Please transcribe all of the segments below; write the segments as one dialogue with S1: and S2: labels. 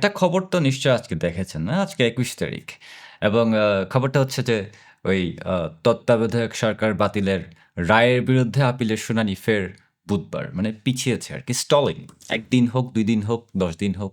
S1: একটা খবর তো নিশ্চয়ই আজকে দেখেছেন না? আজকে ২১ তারিখ এবং খবরটা হচ্ছে যে ওই তত্ত্বাবধায়ক সরকার বাতিলের রায়ের বিরুদ্ধে আপিলের শুনানি ফের বুধবার। মানে পিছিয়েছে আরকি স্টলিং। একদিন হোক, দুই দিন হোক, ১০ দিন হোক।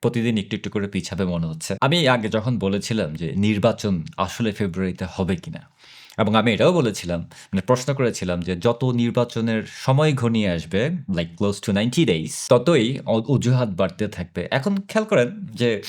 S1: প্রতিদিন একটু, একটু করে পিছাবে মনে হচ্ছে। আমি আগে যখন বলেছিলাম যে নির্বাচন আসলে ফেব্রুয়ারিতে হবে কিনা এবং আমি এটাও বলেছিলাম মানে প্রশ্ন করেছিলাম যে যত নির্বাচনের সময় ঘনিয়ে আসবে লাইক ক্লোজ টু 90 ডেইজ ততই অজুহাত বাড়তে থাকবে। এখন খেয়াল করেন যে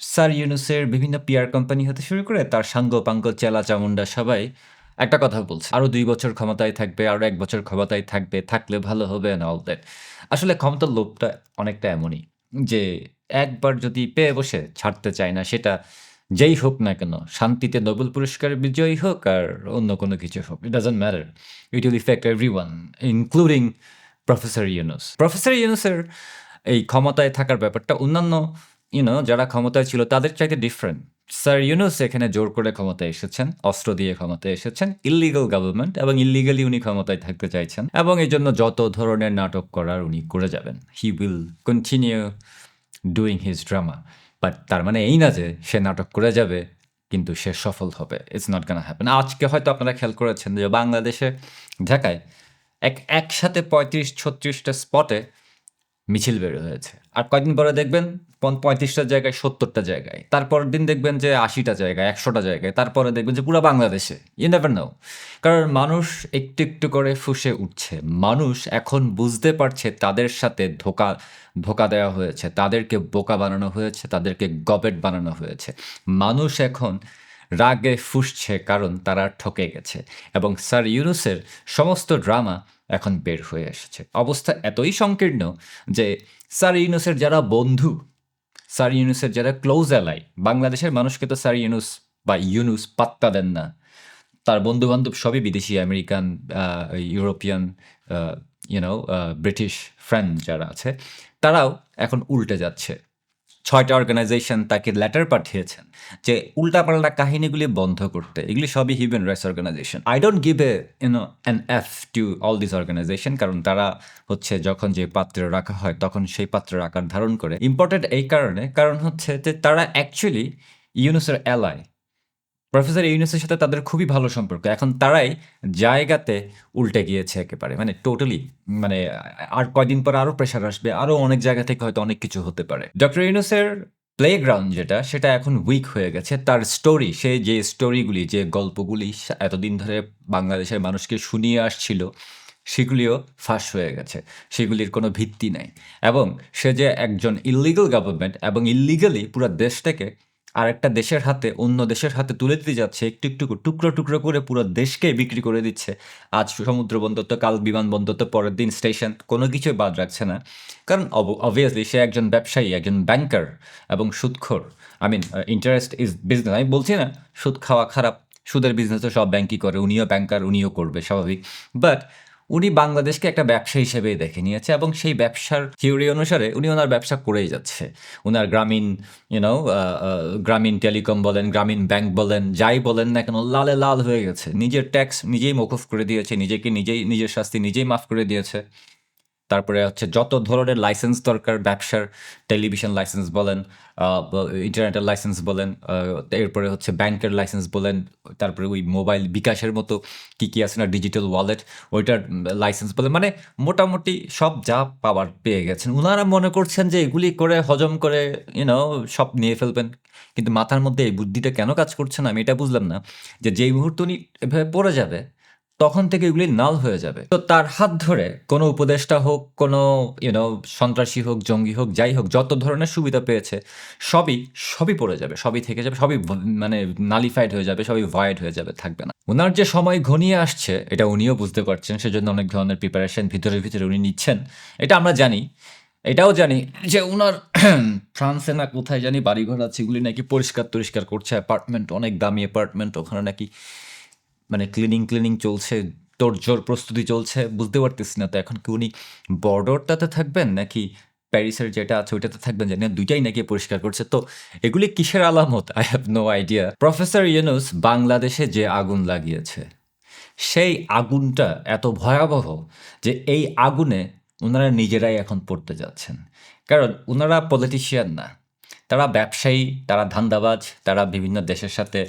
S1: স্যার ইউনুসের বিভিন্ন পিআর কোম্পানি হতে শুরু করে তার সাঙ্গ-পাঙ্গ, চেলা-চামুন্ডা সবাই একটা কথা বলছে। আরও দুই বছর ক্ষমতায় থাকবে, আরও এক বছর ক্ষমতায় থাকবে, থাকলে ভালো হবে না অল দ্যাট। আসলে ক্ষমতার লোভটা অনেকটা এমনই যে একবার যদি পেয়ে বসে ছাড়তে চায় না সেটা যেই হোক না কেন, শান্তিতে নোবেল পুরস্কার বিজয়ী হোক আর অন্য কোনো কিছু হোক। It doesn't matter. It will affect everyone including professor Yunus. Professor ইউনুসের এই ক্ষমতায় থাকার ব্যাপারটা অন্যান্য ইউ নো যারা ক্ষমতায় ছিল তাদের চাইতে ডিফারেন্ট। স্যার ইউনুস এখানে জোর করে ক্ষমতায় এসেছেন, অস্ত্র দিয়ে ক্ষমতায় এসেছেন। ইলিগাল গভর্নমেন্ট এবং ইল্লিগালি উনি ক্ষমতায় থাকতে চাইছেন এবং এই জন্য যত ধরনের নাটক করার উনি করে যাবেন। He will continue doing his drama. But তার মানে এই না যে সে নাটক করে যাবে, কিন্তু সে সফল হবে। It's not gonna happen. আজকে হয়তো আপনারা খেয়াল করেছেন যে বাংলাদেশে ঢাকায় এক, একসাথে পঁয়ত্রিশ, ছত্রিশটা স্পটে মিছিল বের হয়েছে। আর কয়দিন পরে দেখবেন ৩৫ জায়গায় সত্তরটা জায়গায়। তারপরের দিন দেখবেন যে আশিটা জায়গায়, একশোটা জায়গায়। তারপরে দেখবেন যে পুরা বাংলাদেশে। You never know. কারণ মানুষ একটু, একটু করে ফুঁসে উঠছে। মানুষ এখন বুঝতে পারছে তাদের সাথে ধোকা ধোকা দেওয়া হয়েছে। তাদেরকে বোকা বানানো হয়েছে, তাদেরকে গবেট বানানো হয়েছে। মানুষ এখন রাগে ফুঁসছে কারণ তারা ঠকে গেছে এবং স্যার ইউনুসের সমস্ত ড্রামা এখন বের হয়ে এসেছে। অবস্থা এতই সংকীর্ণ যে স্যার ইউনুসের যারা বন্ধু, স্যার ইউনুসের যারা ক্লোজ অ্যালাই, বাংলাদেশের মানুষকে তো স্যার ইউনুস বা ইউনুস পাত্তা দেন না। তার বন্ধু-বান্ধব সবই বিদেশি, American, European, uh you know British friend যারা আছে, তারাও এখন উল্টে যাচ্ছে। ৬ টা অর্গানাইজেশন তাকে লেটার পাঠিয়েছেন যে উল্টাপাল্টা কাহিনীগুলি বন্ধ করতে। এগুলি সবই human rights organisation. I don't give a you know an F to all this organisation কারণ তারা হচ্ছে যখন যে পাত্র রাখা হয় তখন সেই পাত্রের আকার ধারণ করে। ইম্পর্টেন্ট এই কারণে, কারণ হচ্ছে যে তারা অ্যাকচুয়ালি ইউনুসের অ্যালাই। প্রফেসর ইউনুসের সাথে তাদের খুবই ভালো সম্পর্ক। এখন তারাই জায়গাতে উল্টে গিয়েছে একেবারে। মানে টোটালি মানে আর কয়দিন পর আরও প্রেশার আসবে। আরও অনেক জায়গা থেকে হয়তো অনেক কিছু হতে পারে। ডক্টর ইউনুসের প্লেগ্রাউন্ড যেটা সেটা এখন উইক হয়ে গেছে। তার স্টোরি, সে যে স্টোরিগুলি, যে গল্পগুলি এতদিন ধরে বাংলাদেশের মানুষকে শুনিয়ে আসছিল, সেগুলিও ফাঁস হয়ে গেছে। সেগুলির কোনো ভিত্তি নাই। এবং সে যে একজন ইলিগাল গভর্নমেন্ট এবং ইল্লিগালি পুরা দেশটাকে আরেকটা দেশের হাতে অন্য দেশের হাতে তুলে দিতে যাচ্ছে একটু, একটু টুকরো, টুকরো করে পুরো দেশকে বিক্রি করে দিচ্ছে। আজ সমুদ্র বন্দর তো কাল বিমানবন্দর তো পরের দিন স্টেশন কোনো কিছুই বাদ রাখছে না। কারণ অব অবভিয়াসলি সে একজন ব্যবসায়ী, একজন ব্যাংকার এবং সুদখোর। I mean interest is business. আমি বলছি না সুদ খাওয়া খারাপ। সুদের বিজনেস তো সব ব্যাংকই করে। উনিও ব্যাংকার, উনিও করবে স্বাভাবিক। বাট উনি বাংলাদেশকে একটা ব্যবসা হিসেবেই দেখে নিয়েছে এবং সেই ব্যবসার থিওরি অনুসারে উনি ওনার ব্যবসা করেই যাচ্ছে। ওনার গ্রামীণ ইউ নো আ আ গ্রামীণ টেলিকম বলেন, গ্রামীণ ব্যাংক বলেন, যাই বলেন না কেন লালে লাল হয়ে গেছে। নিজের ট্যাক্স নিজেই মকুফ করে দিয়েছে। নিজেকে নিজেই নিজের শাস্তি নিজেই মাফ করে দিয়েছে। তারপরে হচ্ছে যত ধরনের লাইসেন্স দরকার ব্যবসার টেলিভিশন লাইসেন্স বলেন, ইন্টারনেটের লাইসেন্স বলেন, এরপরে হচ্ছে ব্যাংকের লাইসেন্স বলেন, তারপরে ওই মোবাইল বিকাশের মতো কি, কি আছে না ডিজিটাল ওয়ালেট ওইটার লাইসেন্স বলেন। মানে মোটামুটি সব যা পাওয়ার পেয়ে গেছেন। ওনারা মনে করছেন যে এগুলি করে হজম করে ইউ নো সব নিয়ে ফেলবেন। কিন্তু মাথার মধ্যে এই বুদ্ধিটা কেন কাজ করছে না আমি এটা বুঝলাম না। যে যেই মুহূর্তে উনি এভাবে পড়ে যাবে তখন থেকে এগুলি নাল হয়ে যাবে। তো তার হাত ধরে কোনো উপদেষ্টা হোক, কোনো ইউ নো সন্ত্রাসী হোক, জঙ্গি হোক, যাই হোক যত ধরনের সুবিধা পেয়েছে সবই, সবই পড়ে যাবে। সবই থেকে যাবে। সবই মানে নালিফাইড হয়ে যাবে। সবই ভয়েড হয়ে যাবে, থাকবে না। ওনার যে সময় ঘনিয়ে আসছে এটা উনিও বুঝতে পারছেন। সেজন্য অনেক ধরনের প্রিপারেশন ভিতরে, ভিতরে উনি নিচ্ছেন। এটা আমরা জানি। এটাও জানি যে উনার ফ্রান্সে না কোথায় জানি বাড়িঘর আছে এগুলি নাকি পরিষ্কার-টরিষ্কার করছে। অ্যাপার্টমেন্ট অনেক দামি অ্যাপার্টমেন্ট ওখানে নাকি মানে ক্লিনিং, ক্লিনিং চলছে। তোড়জোড় প্রস্তুতি চলছে। বুঝতে পারতেছি না তো এখন কি উনি বর্ডরটাতে থাকবেন নাকি প্যারিসের যেটা আছে ওইটাতে থাকবেন জানি না। ২ টাই নাকি পরিষ্কার করছে। তো এগুলি কিসের আলামত? I have no idea. Professor Yunus বাংলাদেশে যে আগুন লাগিয়েছে, সেই আগুনটা এত ভয়াবহ যে এই আগুনে ওনারা নিজেরাই এখন পড়তে যাচ্ছেন। কারণ ওনারা পলিটিশিয়ান না তারা ব্যবসায়ী তারা ধান্দাবাজ তারা বিভিন্ন দেশের সাথে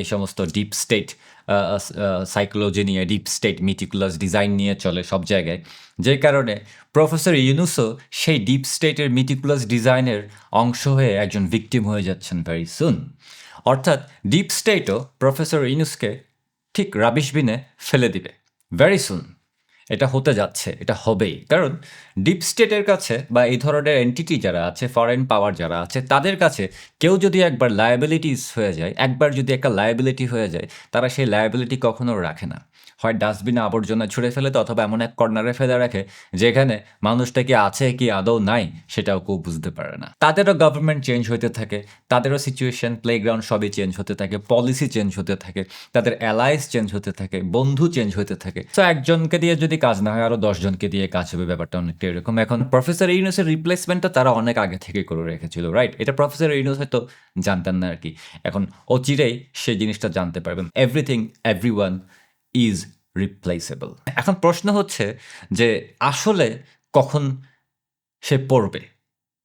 S1: এই সমস্ত ডিপ স্টেট সাইকোলজি নিয়ে ডিপ স্টেট মিটিকুলাস ডিজাইন নিয়ে চলে সব জায়গায়। যে কারণে প্রফেসর ইউনুসও সেই ডিপ স্টেটের মিটিকুলাস ডিজাইনের অংশ হয়ে একজন ভিকটিম হয়ে যাচ্ছেন ভেরি সুন অর্থাৎ ডিপ স্টেটও প্রফেসর ইউনুসকে ঠিক রাবিশ বিনে ফেলে দিবে ভেরি সুন এটা হতে যাচ্ছে, এটা হবেই। কারণ ডিপ স্টেটের কাছে বা এই ধরনের এন্টিটি যারা আছে ফরেন পাওয়ার যারা আছে, তাদের কাছে কেউ যদি একবার লায়াবিলিটিস হয়ে যায়, একবার যদি একটা লায়াবিলিটি হয়ে যায়, তারা সেই লায়াবিলিটি কখনো রাখে না। হয় ডাস্টবিনে আবর্জনা ছুঁড়ে ফেলে তো অথবা এমন এক কর্নারে ফেলে রাখে, যেখানে মানুষটা কি আছে, কি আদৌ নাই, সেটাও কেউ বুঝতে পারে না। তাদেরও গভর্নমেন্ট চেঞ্জ হতে থাকে, তাদেরও সিচুয়েশন প্লেগ্রাউন্ড সবই চেঞ্জ হতে থাকে পলিসি চেঞ্জ হতে থাকে, তাদের অ্যালায়েন্স চেঞ্জ হতে থাকে, বন্ধু চেঞ্জ হতে থাকে। তো একজনকে দিয়ে যদি কাজ না হয়, আরও দশজনকে দিয়ে কাজ হবে, ব্যাপারটা অনেকটা এরকম। এখন প্রফেসর ইউনুসের রিপ্লেসমেন্টটা তারা অনেক আগে থেকে করে রেখেছিল রাইট এটা প্রফেসর ইউনুস হয়তো জানতেন না আর কি। এখন অচিরেই সেই জিনিসটা জানতে পারবেন। এভরিথিং এভরি ইজ রিপ্লেসেবল এখন প্রশ্ন হচ্ছে যে আসলে কখন সে পড়বে?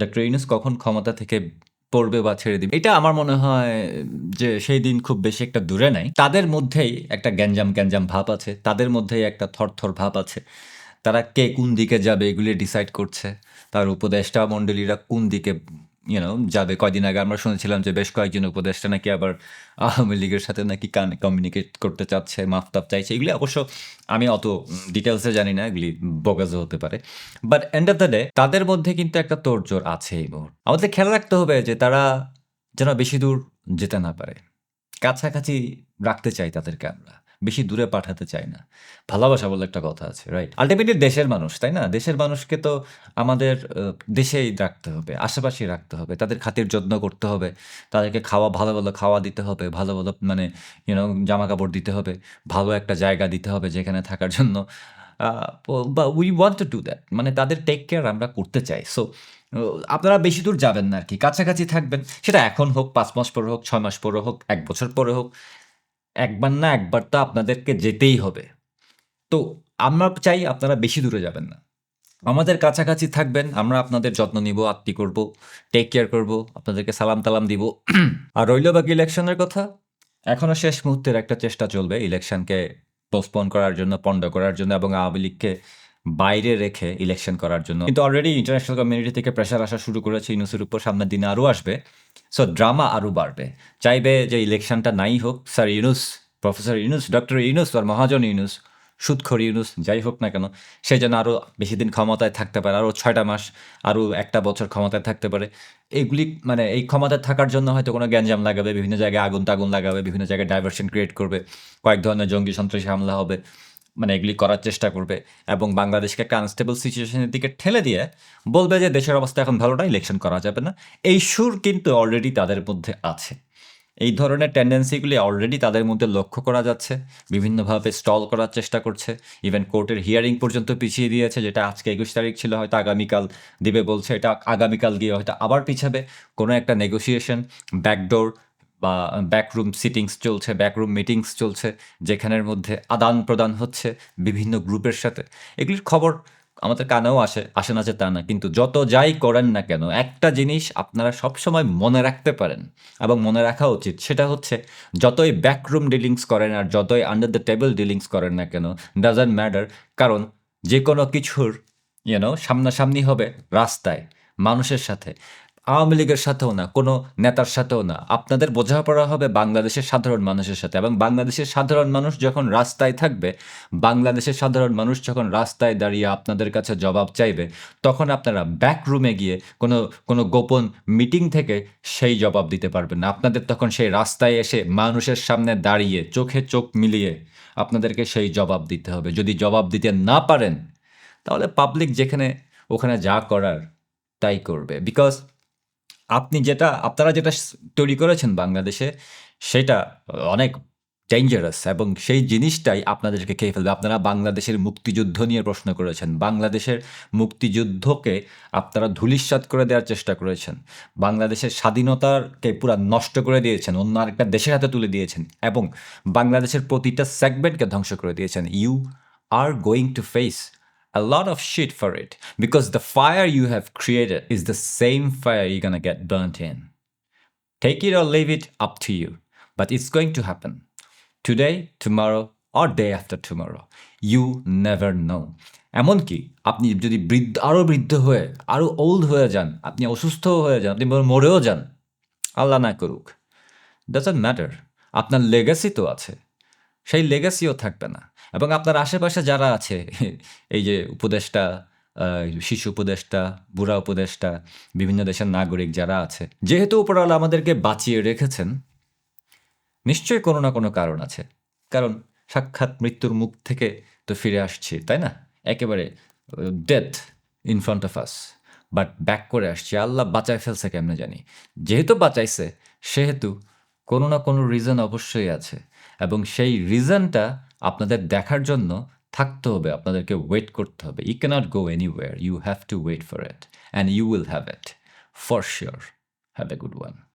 S1: ডক্টর ইউনুস কখন ক্ষমতা থেকে পড়বে বা ছেড়ে দিবে? এটা আমার মনে হয় যে সেই দিন খুব বেশি একটা দূরে নাই। তাদের মধ্যেই একটা গ্যাঞ্জাম গ্যাঞ্জাম ভাব আছে। তাদের মধ্যেই একটা থরথর ভাব আছে। তারা কে কোন দিকে যাবে এগুলি ডিসাইড করছে। তার উপদেষ্টা মণ্ডলীরা কোন দিকে ইউনো যাবে কয়দিন আগে আমরা শুনেছিলাম যে বেশ কয়েকজন উপদেষ্টা নাকি আবার আওয়ামী লীগের সাথে নাকি কান কমিউনিকেট করতে চাচ্ছে, মাফতাব চাইছে, এগুলি অবশ্য আমি অত ডিটেলসে জানি না, এগুলি বগাজও হতে পারে। But end of the day তাদের মধ্যে কিন্তু একটা তোড়জোড় আছে এই মুহূর্তে। আমাদের খেয়াল রাখতে হবে যে তারা যেন বেশি দূর যেতে না পারে। কাছাকাছি রাখতে চাই তাদেরকে আমরা। বেশি দূরে পাঠাতে চাই না। ভালোবাসা বলে একটা কথা আছে রাইট আলটিমেটলি দেশের মানুষ, তাই না? দেশের মানুষকে তো আমাদের দেশেই রাখতে হবে, আশেপাশেই রাখতে হবে, তাদের খাতির যত্ন করতে হবে, তাদেরকে খাওয়া, ভালো ভালো খাওয়া দিতে হবে, ভালো ভালো মানে ইউনো জামা কাপড় দিতে হবে, ভালো একটা জায়গা দিতে হবে যেখানে থাকার জন্য। বা we want to do that মানে তাদের টেক কেয়ার আমরা করতে চাই। সো আপনারা বেশি দূর যাবেন না আর কি, কাছাকাছি থাকবেন, সেটা এখন হোক, পাঁচ মাস পরে হোক, ছয় মাস পরে হোক, এক বছর পরে হোক একবার না একবার তো আপনাদেরকে যেতেই হবে। তো আমরা চাই আপনারা বেশি দূরে যাবেন না। আমাদের কাছাকাছি থাকবেন, আমরা আপনাদের যত্ন নিব, আত্মি করব টেক কেয়ার করব, আপনাদেরকে সালাম তালাম দিব। আর রইল বাকি ইলেকশনের কথা। এখনও শেষ মুহূর্তের একটা চেষ্টা চলবে ইলেকশনকে পোস্টপোন করার জন্য, পণ্ড করার জন্য এবং আওয়ামী লীগকে বাইরে রেখে ইলেকশন করার জন্য। কিন্তু অলরেডি ইন্টারন্যাশনাল কমিউনিটি থেকে প্রেশার আসা শুরু করেছে ইউনুসের উপর, সামনের দিনে আরও আসবে। সো ড্রামা আরও বাড়বে। চাইবে যে ইলেকশনটা নাই হোক sir Yunus professor Yunus doctor Yunus আর মহাজন ইউনুস, সুৎখর ইউনুস, যাই হোক না কেন, সে যেন আরও বেশি দিন ক্ষমতায় থাকতে পারে, আরও ছয়টা মাস, আরও একটা বছর ক্ষমতায় থাকতে পারে। এইগুলি মানে এই ক্ষমতায় থাকার জন্য হয়তো কোনো গ্যাঞ্জাম লাগাবে, বিভিন্ন জায়গায় আগুন তাগুন লাগাবে, বিভিন্ন জায়গায় ডাইভারশন ক্রিয়েট করবে, কয়েক ধরনের জঙ্গি সন্ত্রাসী হামলা হবে। মানে এগুলি করার চেষ্টা করবে এবং বাংলাদেশকে একটা আনস্টেবল সিচুয়েশনের দিকে ঠেলে দিয়ে বলবে যে দেশের অবস্থা এখন ভালো না ইলেকশন করা যাবে না। এই সুর কিন্তু অলরেডি তাদের মধ্যে আছে। এই ধরনের টেন্ডেন্সিগুলি অলরেডি তাদের মধ্যে লক্ষ্য করা যাচ্ছে, বিভিন্নভাবে স্টল করার চেষ্টা করছে। ইভেন কোর্টের হিয়ারিং পর্যন্ত পিছিয়ে দিয়েছে, যেটা আজকে একুশ তারিখ ছিল, হয়তো আগামীকাল দিবে বলছে, এটা আগামীকাল গিয়ে হয়তো আবার পিছাবে। কোনো একটা নেগোসিয়েশন ব্যাকডোর বা ব্যাকরুম সিটিংস চলছে ব্যাকরুম মিটিংস চলছে, যেখানের মধ্যে আদান প্রদান হচ্ছে বিভিন্ন গ্রুপের সাথে। এগুলির খবর আমাদের কানেও আসে আসে না যে তা না, কিন্তু যত যাই করেন না কেন, একটা জিনিস আপনারা সবসময় মনে রাখতে পারেন এবং মনে রাখা উচিত, সেটা হচ্ছে যতই ব্যাকরুম ডিলিংস করেন আর যতই আন্ডার দ্য টেবিল ডিলিংস করেন না কেন ডাজন্ট ম্যাটার কারণ যে কোনো কিছুর ইউনো সামনাসামনি হবে রাস্তায়, মানুষের সাথে। আওয়ামী লীগের সাথেও না, কোনো নেতার সাথেও না। আপনাদের বোঝাপড়া হবে বাংলাদেশের সাধারণ মানুষের সাথে এবং বাংলাদেশের সাধারণ মানুষ যখন রাস্তায় থাকবে, বাংলাদেশের সাধারণ মানুষ যখন রাস্তায় দাঁড়িয়ে আপনাদের কাছে জবাব চাইবে, তখন আপনারা ব্যাক রুমে গিয়ে কোনো কোনো গোপন মিটিং থেকে সেই জবাব দিতে পারবেন না। আপনাদের তখন সেই রাস্তায় এসে মানুষের সামনে দাঁড়িয়ে, চোখে চোখ মিলিয়ে আপনাদেরকে সেই জবাব দিতে হবে। যদি জবাব দিতে না পারেন, তাহলে পাবলিক যেখানে, ওখানে যা করার তাই করবে। বিকজ আপনি যেটা, আপনারা যেটা তৈরি করেছেন বাংলাদেশে, সেটা অনেক ডেঞ্জারাস এবং সেই জিনিসটাই আপনাদেরকে খেয়ে ফেলবে। আপনারা বাংলাদেশের মুক্তিযুদ্ধ নিয়ে প্রশ্ন করেছেন। বাংলাদেশের মুক্তিযুদ্ধকে আপনারা ধূলিসাৎ করে দেওয়ার চেষ্টা করেছেন। বাংলাদেশের স্বাধীনতাকে পুরো নষ্ট করে দিয়েছেন, অন্য আরেকটা দেশের হাতে তুলে দিয়েছেন এবং বাংলাদেশের প্রতিটা সেগমেন্টকে ধ্বংস করে দিয়েছেন। You are going to face a lot of shit for it because the fire you have created is the same fire you're gonna get burnt in. Take it or leave it up to you, but it's going to happen. Today, tomorrow, or day after tomorrow. You never know. এমনকি আপনি যদি বৃদ্ধ আরও বৃদ্ধ হয়ে আরও old হয়ে যান আপনি অসুস্থ হয়ে যান আপনি মরেও যান আল্লাহ না করুক ডাজন্ট ম্যাটার আপনার লেগাসি তো আছে সেই লেগাসিও থাকবে না। এবং আপনার আশেপাশে যারা আছে, এই যে উপদেষ্টা শিশু উপদেষ্টা, বুড়া উপদেষ্টা, বিভিন্ন দেশের নাগরিক যারা আছে, যেহেতু উপরওয়ালা আমাদেরকে বাঁচিয়ে রেখেছেন, নিশ্চয়ই কোনো না কোনো কারণ আছে। কারণ সাক্ষাৎ মৃত্যুর মুখ থেকে তো ফিরে আসছি, তাই না? একেবারে death in front of us but back করে আসছি। আল্লাহ বাঁচায় ফেলছে কেমনে জানি। যেহেতু বাঁচাইছে, সেহেতু কোনো না কোনো রিজন অবশ্যই আছে এবং সেই রিজনটা আপনাদের দেখার জন্য থাকতে হবে, আপনাদেরকে ওয়েট করতে হবে। You cannot go anywhere you have to wait for it and you will have it for sure have a good one